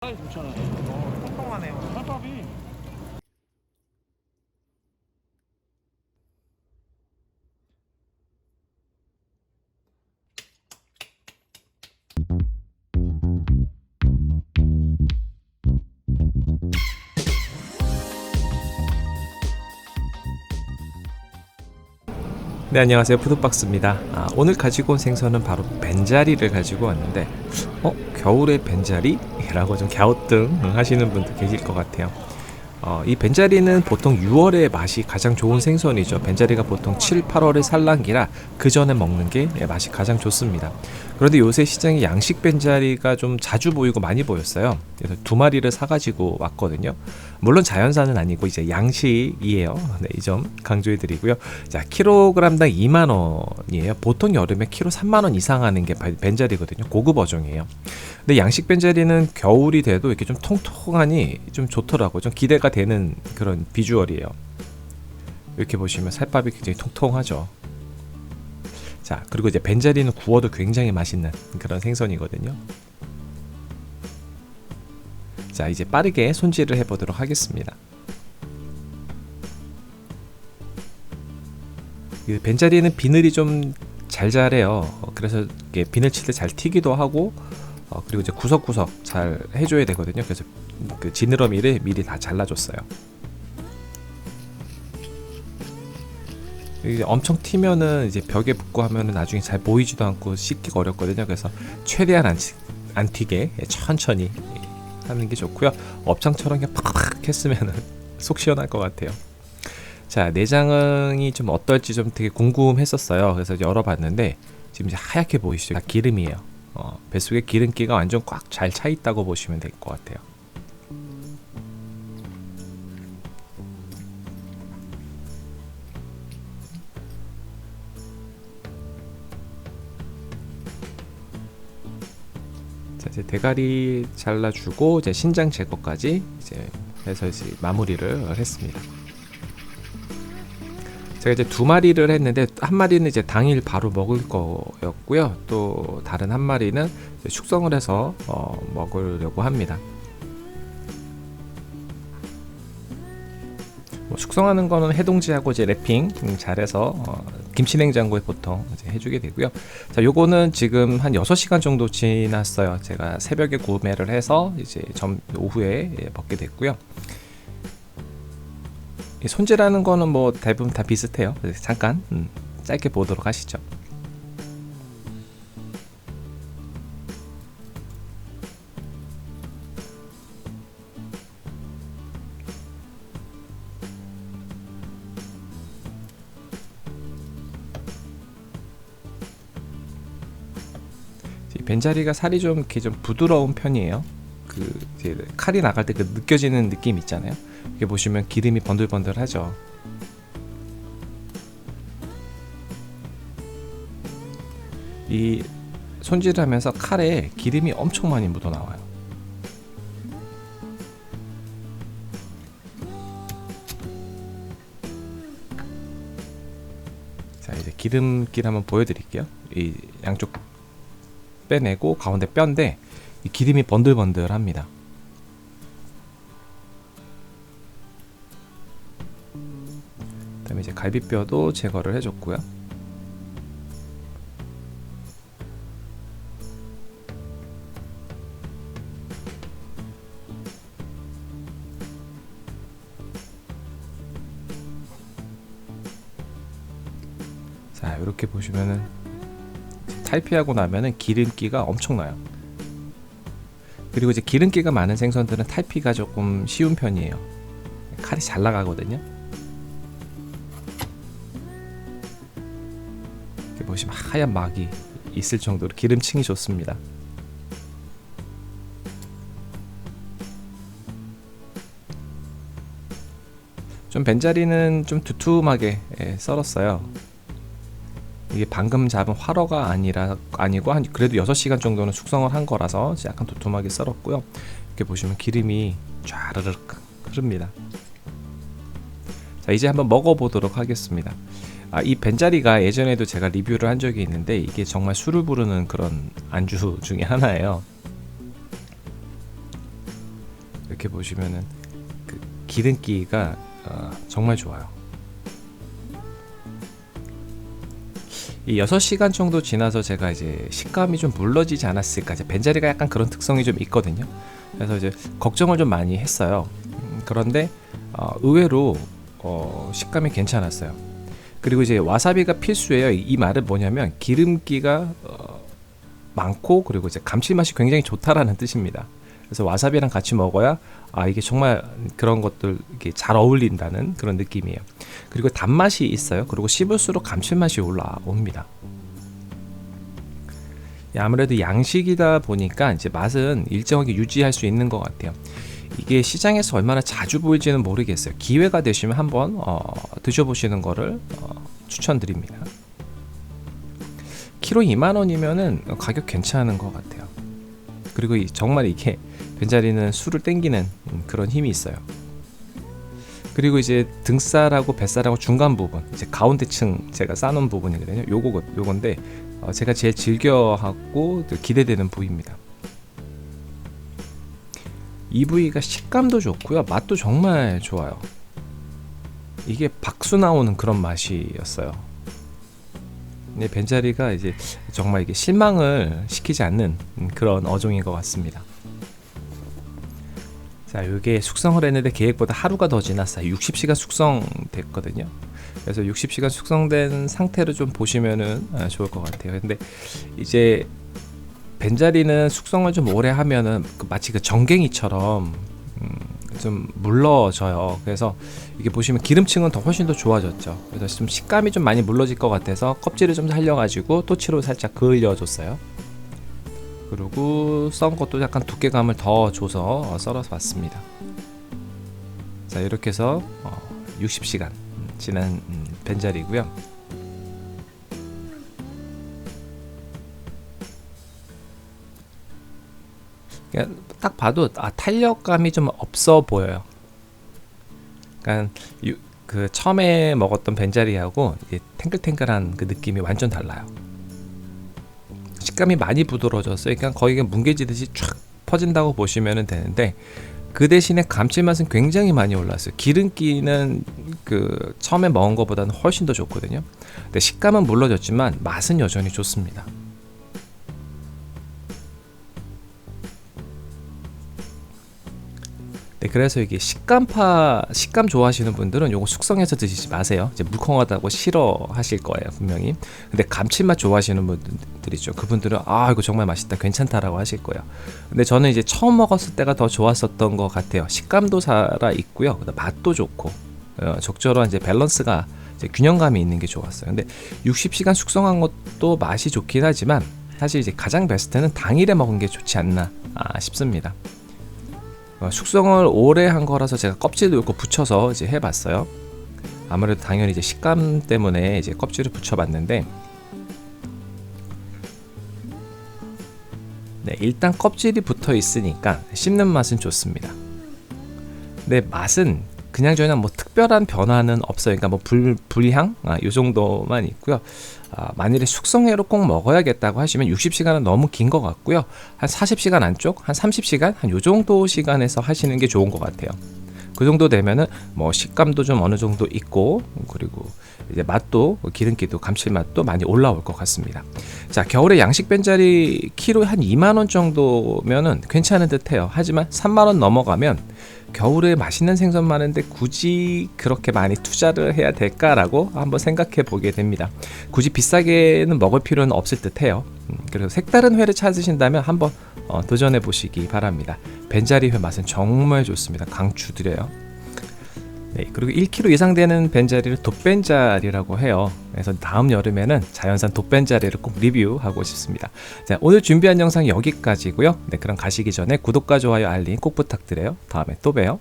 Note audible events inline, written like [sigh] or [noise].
통통하네요. 살밥이 네 안녕하세요 푸드박스입니다 아, 오늘 가지고 온 생선은 바로 벤자리를 가지고 왔는데 어? 겨울에 벤자리? 라고 좀 갸우뚱 하시는 분도 계실 것 같아요 어, 이 벤자리는 보통 6월에 맛이 가장 좋은 생선이죠 벤자리가 보통 7, 8월에 산란기라 그 전에 먹는 게 맛이 가장 좋습니다 그런데 요새 시장에 양식 벤자리가 좀 자주 보이고 많이 보였어요 그래서 두 마리를 사가지고 왔거든요 물론 자연산은 아니고 이제 양식이에요 네, 이 점 강조해 드리고요 자, 킬로그램당 2만 원이에요. 보통 여름에 키로 3만 원 이상 하는 게 벤- 벤자리거든요. 고급 어종이에요. 근데 양식 벤자리는 겨울이 돼도 이렇게 좀 통통하니 좀 좋더라고요. 좀 기대가 되는 그런 비주얼이에요. 이렇게 보시면 살밥이 굉장히 통통하죠. 자, 그리고 이제 벤자리는 구워도 굉장히 맛있는 그런 생선이거든요. 자, 이제 빠르게 손질을 해보도록 하겠습니다. 그 벤자리는 비늘이 좀잘 자래요. 어, 그래서 비늘 칠 때 잘 튀기도 하고 어, 그리고 이제 구석구석 잘 해줘야 되거든요. 그래서 그 지느러미를 미리 다 잘라줬어요. 이게 엄청 튀면은 이제 벽에 붙고 하면은 나중에 잘 보이지도 않고 씻기가 어렵거든요. 그래서 최대한 안, 튀- 안 튀게 천천히 하는 게 좋고요. 업장처럼 그냥 팍팍 했으면은 [laughs] 속 시원할 것 같아요. 자 내장이 좀 어떨지 좀 되게 궁금했었어요. 그래서 열어봤는데 지금 이제 하얗게 보이시죠? 다 기름이에요. 어, 뱃속에 기름기가 완전 꽉 잘 차 있다고 보시면 될 것 같아요. 이제 대가리 잘라주고 이제 신장 제거까지 이제 해서 이제 마무리를 했습니다. 제가 이제 두 마리를 했는데 한 마리는 이제 당일 바로 먹을 거였고요. 또 다른 한 마리는 숙성을 해서 어, 먹으려고 합니다. 뭐 숙성하는 거는 해동지하고 이제 랩핑 음, 잘해서 어, 김치냉장고에 보통 이제 해주게 되고요. 자, 요거는 지금 한 6시간 정도 지났어요. 제가 새벽에 구매를 해서 이제 점 오후에 예, 먹게 됐고요. 이 손질하는 거는 뭐 대부분 다 비슷해요. 잠깐 음, 짧게 보도록 하시죠. 벤자리가 살이 좀 이렇게 좀 부드러운 편이에요. 그 칼이 나갈 때 그 느껴지는 느낌 있잖아요. 이게 보시면 기름이 번들번들하죠. 이 손질을 하면서 칼에 기름이 엄청 많이 묻어 나와요. 자 이제 기름길 한번 보여드릴게요. 이 양쪽 빼내고 가운데 뼈인데 이 기름이 번들번들합니다. 그다음에 이제 갈비뼈도 제거를 해줬고요. 자 이렇게 보시면은 탈피하고 나면은 기름기가 엄청나요. 그리고 이제 기름기가 많은 생선들은 탈피가 조금 쉬운 편이에요. 칼이 잘 나가거든요. 이렇게 보시면 하얀 막이 있을 정도로 기름층이 좋습니다. 좀 벤자리는 좀 두툼하게 예, 썰었어요. 이게 방금 잡은 활어가 아니라 아니고 한 그래도 6시간 정도는 숙성을 한 거라서 약간 두툼하게 썰었고요. 이렇게 보시면 기름이 쫙르륵 흐릅니다. 자, 이제 한번 먹어 보도록 하겠습니다. 아, 이 벤자리가 예전에도 제가 리뷰를 한 적이 있는데 이게 정말 술을 부르는 그런 안주 중에 하나예요. 이렇게 보시면은 그 기름기가 어, 정말 좋아요. 이 6시간 정도 지나서 제가 이제 식감이 좀 물러지지 않았을까. 이제 벤자리가 약간 그런 특성이 좀 있거든요. 그래서 이제 걱정을 좀 많이 했어요. 음, 그런데 어, 의외로 어, 식감이 괜찮았어요. 그리고 이제 와사비가 필수예요. 이 말은 뭐냐면 기름기가 어, 많고 그리고 이제 감칠맛이 굉장히 좋다라는 뜻입니다. 그래서 와사비랑 같이 먹어야 아 이게 정말 그런 것들 이게 잘 어울린다는 그런 느낌이에요. 그리고 단맛이 있어요. 그리고 씹을수록 감칠맛이 올라옵니다. 예, 아무래도 양식이다 보니까 이제 맛은 일정하게 유지할 수 있는 것 같아요. 이게 시장에서 얼마나 자주 보일지는 모르겠어요. 기회가 되시면 한번 어, 드셔보시는 거를 어, 추천드립니다. 키로 2만 원이면은 가격 괜찮은 것 같아요. 그리고 이, 정말 이게 벤자리는 술을 땡기는 음, 그런 힘이 있어요. 그리고 이제 등살하고 뱃살하고 중간 부분, 이제 가운데층 제가 싸놓은 부분이거든요. 요거 요건데 어, 제가 제일 즐겨하고 기대되는 부위입니다. 이 부위가 식감도 좋고요, 맛도 정말 좋아요. 이게 박수 나오는 그런 맛이었어요. 네, 벤자리가 이제 정말 이게 실망을 시키지 않는 그런 어종인 것 같습니다. 자, 이게 숙성을 했는데 계획보다 하루가 더 지났어요. 60시간 숙성됐거든요. 그래서 60시간 숙성된 상태로 좀 보시면은 아, 좋을 것 같아요. 근데 이제 벤자리는 숙성을 좀 오래 하면은 그 마치 그 정갱이처럼 음, 좀 물러져요. 그래서 이게 보시면 기름층은 더 훨씬 더 좋아졌죠. 그래서 좀 식감이 좀 많이 물러질 것 같아서 껍질을 좀 살려가지고 토치로 살짝 그을려줬어요. 그리고 썬 것도 약간 두께감을 더 줘서 썰어서 봤습니다. 자 이렇게 해서 60시간 지난 음, 벤자리고요. 딱 봐도 아, 탄력감이 좀 없어 보여요. 그러니까 유, 그 처음에 먹었던 벤자리하고 탱글탱글한 그 느낌이 완전 달라요. 식감이 많이 부드러워졌어요. 그러니까 거의 뭉개지듯이 쫙 퍼진다고 보시면 되는데 그 대신에 감칠맛은 굉장히 많이 올랐어요. 기름기는 그 처음에 먹은 것보다는 훨씬 더 좋거든요. 근데 식감은 물러졌지만 맛은 여전히 좋습니다. 그래서 이게 식감파 식감 좋아하시는 분들은 요거 숙성해서 드시지 마세요. 이제 물컹하다고 싫어하실 거예요, 분명히. 근데 감칠맛 좋아하시는 분들 있죠. 그분들은 아, 이거 정말 맛있다. 괜찮다라고 하실 거예요. 근데 저는 이제 처음 먹었을 때가 더 좋았었던 것 같아요. 식감도 살아 있고요. 맛도 좋고 어, 적절한 이제 밸런스가 이제 균형감이 있는 게 좋았어요. 근데 60시간 숙성한 것도 맛이 좋긴 하지만 사실 이제 가장 베스트는 당일에 먹은 게 좋지 않나 아, 싶습니다. 어, 숙성을 오래 한 거라서 제가 껍질도 이렇게 붙여서 이제 해봤어요. 아무래도 당연히 이제 식감 때문에 이제 껍질을 붙여봤는데, 네 일단 껍질이 붙어 있으니까 씹는 맛은 좋습니다. 근데 맛은 그냥 저냥 뭐 특별한 변화는 없어요. 그러니까 뭐 불, 불향 아, 이 정도만 있고요. 아, 만일에 숙성회로 꼭 먹어야겠다고 하시면 60시간은 너무 긴 것 같고요. 한 40시간 안쪽, 한 30시간, 한 요 정도 시간에서 하시는 게 좋은 것 같아요. 그 정도 되면은 뭐 식감도 좀 어느 정도 있고 그리고 이제 맛도 기름기도 감칠맛도 많이 올라올 것 같습니다. 자 겨울에 양식 벤자리 키로 한 2만 원 정도면은 괜찮은 듯해요. 하지만 3만 원 넘어가면 겨울에 맛있는 생선 많은데 굳이 그렇게 많이 투자를 해야 될까라고 한번 생각해 보게 됩니다. 굳이 비싸게는 먹을 필요는 없을 듯해요. 음, 그래서 색다른 회를 찾으신다면 한번 어, 도전해 보시기 바랍니다. 벤자리 회 맛은 정말 좋습니다. 강추드려요. 네, 그리고 1kg 이상 되는 벤자리를 돛벤자리라고 해요. 그래서 다음 여름에는 자연산 돛벤자리를 꼭 리뷰하고 싶습니다. 자, 오늘 준비한 영상 여기까지고요. 네, 그럼 가시기 전에 구독과 좋아요, 알림 꼭 부탁드려요. 다음에 또 봬요.